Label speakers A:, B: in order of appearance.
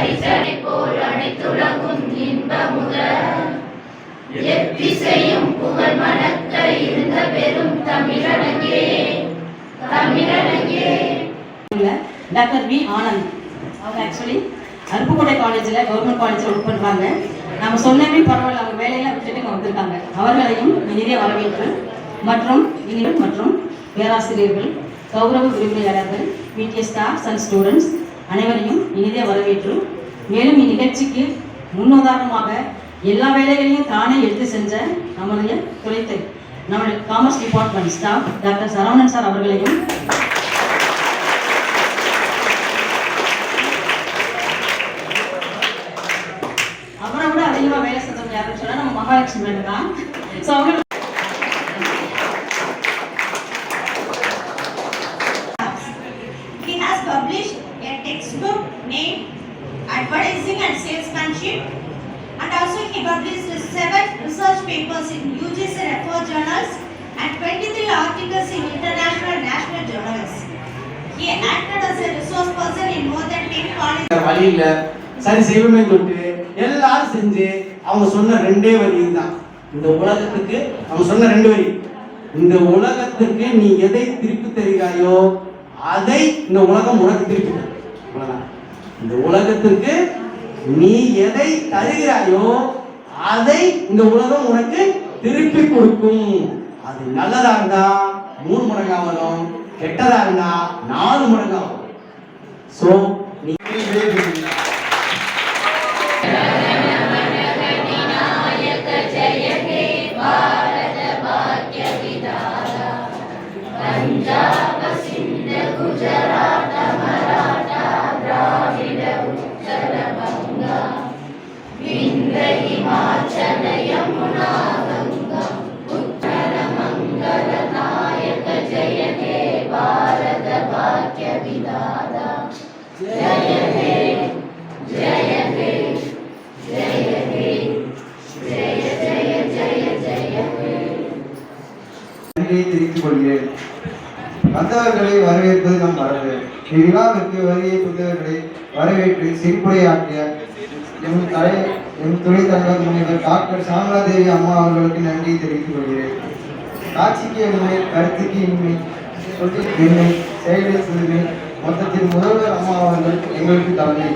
A: பரிசனை போல் அனைத்துலகும் இன்பமுத எத்திசையும் புகழ் மணக்க இருந்த பெரும் தமிழனங்கே தமிழனங்கே
B: டாக்டர் வி. ஆனந்த். அவங்க ஆக்சுவலி அருப்புக்கோட்டை காலேஜில் கவர்மெண்ட் காலேஜில் ஒர்க் பண்ணுறாங்க நம்ம சொன்னமே பரவாயில்ல அவங்க வேலையெல்லாம் விட்டுட்டு இங்கே வந்திருக்காங்க அவர்களையும் நிறைய வரவேற்பு மற்றும் இளைஞர்கள் மற்றும் பேராசிரியர்கள் கௌரவ விரும்பினர்கள் மீடியா ஸ்டாஃப்ஸ் அண்ட் ஸ்டூடெண்ட்ஸ் அனைவரையும் இனிதே வரவேற்று மேலும் இந்நிகழ்ச்சிக்கு முன்னுதாரணமாக எல்லா வேலைகளையும் தானே எடுத்து செஞ்ச நம்முடைய துறைத்து நம்முடைய commerce department staff doctor Saravanan sir அவர்களையும் அவரை விட அதிகமாக வேலை செஞ்சவங்க யாருன்னு சொன்னால் நம்ம மகாலட்சுமி தான். ஸோ அவங்க
C: name, Advertising and Salesmanship and also he published seven research papers in UGC referred journals and 23 articles in international and national journals. He acted as a resource person in more than 10 colleges.
D: வேற சரி செய்வோமே சொல்லிட்டு எல்லாரும் செஞ்சு அவங்க சொன்ன ரெண்டே வரி தான் இந்த உலகத்துக்கு அவங்க சொன்ன ரெண்டு வரி இந்த உலகத்துக்கு நீ எதை திருப்பி தருகிறாயோ அதை இந்த உலகம் உனக்கு திருப்பி தரும் அவ்வளவுதான். இந்த உலகத்திற்கு நீ எதை தருகிறாயோ அதை இந்த உலகம் உனக்கு திருப்பி கொடுக்கும். அது நல்லதா இருந்தா மூணு மடங்கா வரும் கெட்டதா இருந்தா நாலு மடங்கா வரும். சோ நீ
E: கொள்கிறேன். வந்தவர்களை வரவேற்பது நம் வரவேற்பு இவ்விழாவிற்கு வருகை புத்தவர்களை வரவேற்று சிரிப்புரையாற்றிய எம் தலை எம் துணை தலைவர் முனைவர் டாக்டர் சாமலாதேவி அம்மா அவர்களுக்கு நன்றி தெரிவித்துக் கொள்கிறேன். காட்சிக்கு எளிமை கருத்துக்கு இன்மை சொல்லுக்கு பெருமை செயலில் சிறுமை மொத்தத்தில் முதல்வர் அம்மா அவர்கள் எங்களுக்கு தலைமை